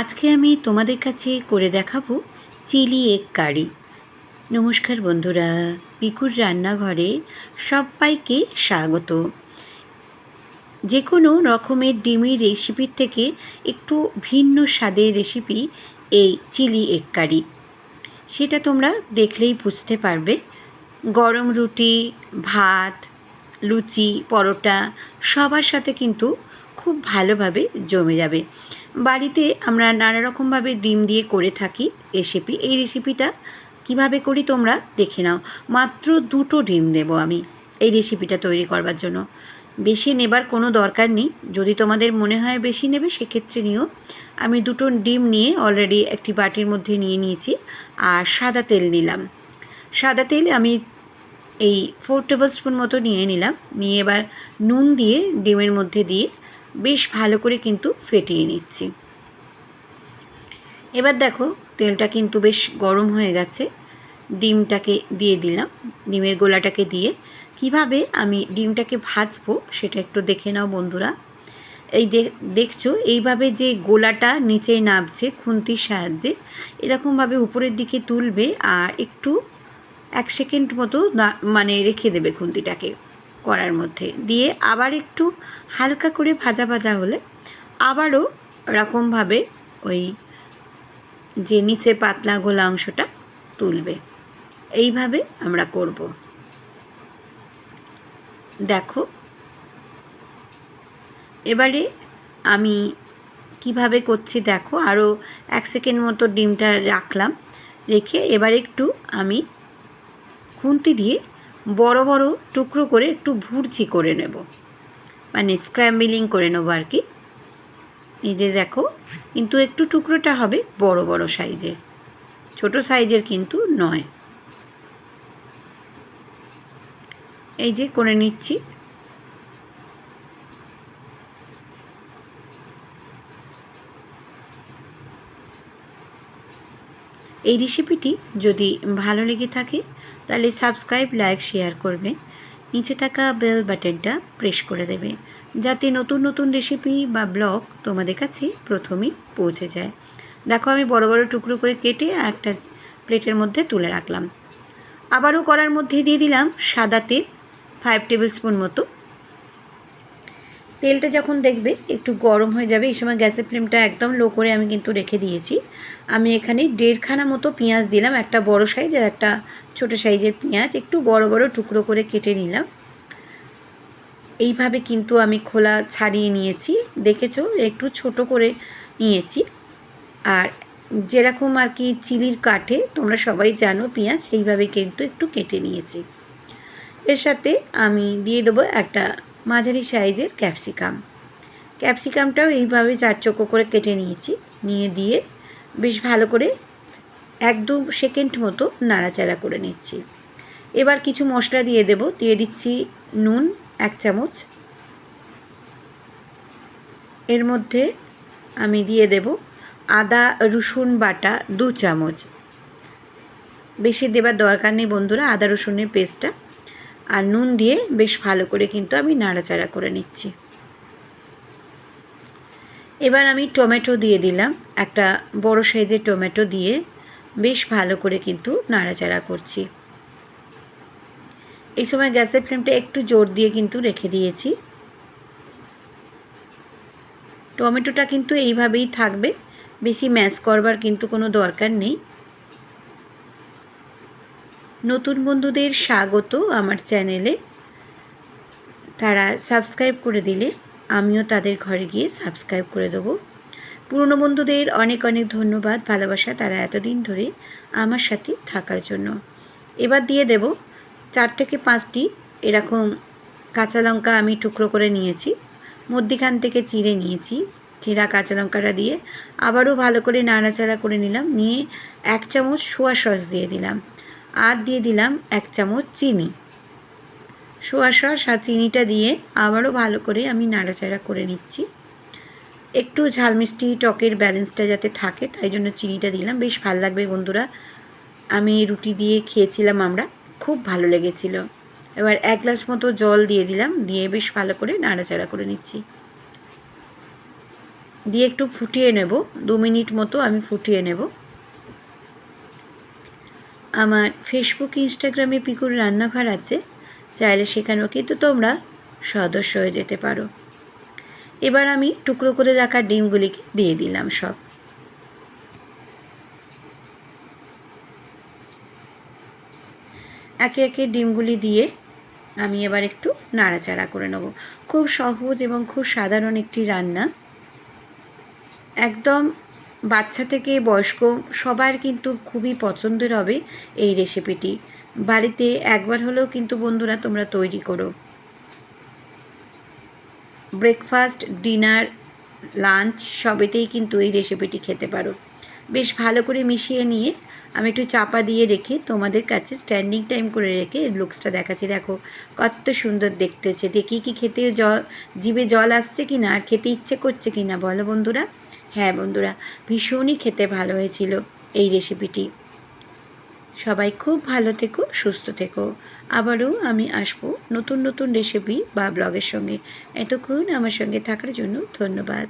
আজকে আমি তোমাদের কাছে করে দেখাবো চিলি এগ কারি। নমস্কার বন্ধুরা, পিকুর রান্নাঘরে সবাইকে স্বাগত। যে কোনো রকমের ডিমের রেসিপির থেকে একটু ভিন্ন স্বাদের রেসিপি এই চিলি এগ কারি। সেটা তোমরা দেখলেই বুঝতে পারবে। গরম রুটি, ভাত, লুচি, পরোটা সবার সাথে কিন্তু খুব ভালোভাবে জমে যাবে। বাড়িতে আমরা নানা রকমভাবে ডিম দিয়ে করে থাকি রেসিপি এই রেসিপিটা কীভাবে করি তোমরা দেখে নাও। মাত্র দুটো ডিম দেব আমি এই রেসিপিটা তৈরি করবার জন্য। বেশি নেবার কোনো দরকার নেই। যদি তোমাদের মনে হয় বেশি নেবে, সেক্ষেত্রে নিও। আমি দুটো ডিম নিয়ে অলরেডি একটি বাটির মধ্যে নিয়ে নিয়েছি আর সাদা তেল নিলাম। সাদা তেল আমি এই ফোর টেবিল স্পুন মতো নিয়ে নিলাম। নিয়ে এবার নুন দিয়ে ডিমের মধ্যে দিয়ে বেশ ভালো করে কিন্তু ফেটিয়ে নিচ্ছি। এবার দেখো, তেলটা কিন্তু বেশ গরম হয়ে গেছে। ডিমটাকে দিয়ে দিলাম। ডিমের গোলাটাকে দিয়ে কীভাবে আমি ডিমটাকে ভাজবো সেটা একটু দেখে নাও বন্ধুরা। এই দেখছ, এইভাবে যে গোলাটা নিচে নামছে খুন্তির সাহায্যে, এরকমভাবে উপরের দিকে তুলবে আর একটু এক সেকেন্ড মতো মানে রেখে দেবে খুন্তিটাকে। করার মধ্যে। দিয়ে আবার একটু হালকা করে ভাজা ভাজা হলে আবারও রকমভাবে ওই যে নিচে পাতলা গোলা অংশটা তুলবে। এইভাবে আমরা করব। দেখো। এবারে আমি কীভাবে করছি দেখো, আরও এক সেকেন্ড মতো ডিমটা রাখলাম, রেখে এবার একটু আমি খুন্তি দিয়ে বড় বড় টুকরো করে একটু ভুরচি করে নেব। মানে স্ক্র্যাম্বিলিং করে নেব আর কি। যে দেখো, কিন্তু একটু টুকরোটা হবে বড় বড় সাইজের ছোট সাইজের কিন্তু নয়। এই যে করে নিচ্ছি। এই রেসিপিটি যদি ভালো লেগে থাকে তাহলে সাবস্ক্রাইব লাইক শেয়ার করবে নিচে থাকা বেল বাটনটা প্রেস করে দেবে যাতে নতুন নতুন রেসিপি বা ব্লগ তোমাদের কাছে প্রথমেই পৌঁছে যায়। দেখো আমি বড় বড় টুকরো করে কেটে একটা প্লেটের মধ্যে তুলে রাখলাম। আবারও করার মধ্যে দিয়ে দিলাম সাদা তেল ফাইভ টেবিল স্পুন মতো তেলটা যখন দেখবে, একটু গরম হয়ে যাবে, এই সময় গ্যাসের ফ্লেমটা একদম লো করে আমি কিন্তু রেখে দিয়েছি। আমি এখানে দেড়খানা মতো পেঁয়াজ দিলাম, একটা বড় সাইজ আর একটা ছোট সাইজের পেঁয়াজ, একটু বড় বড় টুকরো করে কেটে নিলাম। এইভাবে কিন্তু আমি খোলা ছাড়িয়ে নিয়েছি, দেখেছ? একটু ছোট করে নিয়েছি। আর যেরকম আর কি চিলির কাঠে, তোমরা সবাই জানো পেঁয়াজ, সেইভাবে কিন্তু একটু কেটে নিয়েছি। এর সাথে আমি দিয়ে দেবো একটা মাঝারি সাইজের ক্যাপসিকাম। ক্যাপসিকামটাও এইভাবে চার চোখো করে কেটে নিয়েছি। নিয়ে দিয়ে বেশ ভালো করে এক দু সেকেন্ড মতো নাড়াচাড়া করে নিচ্ছি। এবার কিছু মশলা দিয়ে দেব। দিয়ে দিচ্ছি নুন, এক চামচ। এর মধ্যে আমি দিয়ে দেব আদা, রসুন বাটা, দু চামচ। বেশি দেবার দরকার নেই বন্ধুরা, আদা, রসুনের পেস্টটা। আর নুন দিয়ে বেশ ভালো করে কিন্তু আমি নাড়াচাড়া করে নিচ্ছি। এবার আমি টমেটো দিয়ে দিলাম। একটা বড় সাইজের টমেটো দিয়ে বেশ ভালো করে কিন্তু নাড়াচাড়া করছি। এই সময় গ্যাসের ফ্লেমটা একটু জোর দিয়ে কিন্তু রেখে দিয়েছি। টমেটোটা কিন্তু এইভাবেই থাকবে। বেশি ম্যাশ করবার কিন্তু কোনো দরকার নেই। নতুন বন্ধুদের স্বাগত আমার চ্যানেলে। তারা সাবস্ক্রাইব করে দিলে আমিও তাদের ঘরে গিয়ে সাবস্ক্রাইব করে দেবো। পুরনো বন্ধুদের অনেক অনেক ধন্যবাদ, ভালোবাসা তারা এতদিন ধরে আমার সাথে থাকার জন্য। এবার দিয়ে দেব চার থেকে পাঁচটি এরকম কাঁচা লঙ্কা আমি টুকরো করে নিয়েছি। মধ্যিখান থেকে চিড়ে নিয়েছি চিরা কাঁচা লঙ্কাটা দিয়ে। আবারও ভালো করে নাড়াচাড়া করে নিলাম, নিয়ে এক চামচ সোয়া সস দিয়ে দিলাম। আর দিয়ে দিলাম এক চামচ চিনি। সোয়া সস আর চিনিটা দিয়ে আবারও ভালো করে আমি নাড়াচাড়া করে নিচ্ছি। একটু ঝাল মিষ্টি টকের ব্যালেন্সটা যাতে থাকে, তাই জন্য চিনিটা দিলাম। বেশ ভালো লাগবে বন্ধুরা। আমি রুটি দিয়ে খেয়েছিলাম আমরা। খুব ভালো লেগেছিল। এবার এক গ্লাস মতো জল দিয়ে দিলাম। দিয়ে বেশ ভালো করে নাড়াচাড়া করে নিচ্ছি। দিয়ে একটু ফুটিয়ে নেব। দু মিনিট মতো আমি ফুটিয়ে নেব। আমার ফেসবুক ইনস্টাগ্রামে পিকুর রান্নাঘর আছে। চাইলে সেখানেও কিন্তু তোমরা সদস্য হয়ে যেতে পারো। এবার আমি টুকরো করে রাখা ডিমগুলিকে দিয়ে দিলাম সব। একে একে ডিমগুলি দিয়ে আমি এবার একটু নাড়াচাড়া করে নেব। খুব সহজ এবং খুব সাধারণ একটি রান্না। একদম বাচ্চা থেকে বয়স্ক সবার কিন্তু খুবই পছন্দের হবে এই রেসিপিটি বাড়িতে একবার হলেও কিন্তু বন্ধুরা তোমরা তৈরি করো। ব্রেকফাস্ট ডিনার লাঞ্চ সবেতেই কিন্তু এই রেসিপিটি খেতে পারো। বেশ ভালো করে মিশিয়ে নিয়ে আমি একটু চাপা দিয়ে রেখে তোমাদের কাছে স্ট্যান্ডিং টাইম করে রেখে লুকসটা দেখাচ্ছি। দেখো, কত সুন্দর দেখতে হচ্ছে। দেখি কি খেতে জল, জিভে জল আসছে কি না, আর খেতে ইচ্ছে করছে কি না, বলো বন্ধুরা? হ্যাঁ বন্ধুরা, ভীষণই খেতে ভালো হয়েছিল এই রেসিপিটি সবাই খুব ভালো থেকো, সুস্থ থেকো। আবারও আমি আসব নতুন নতুন রেসিপি বা ব্লগের সঙ্গে। এতক্ষণ আমার সঙ্গে থাকার জন্য ধন্যবাদ।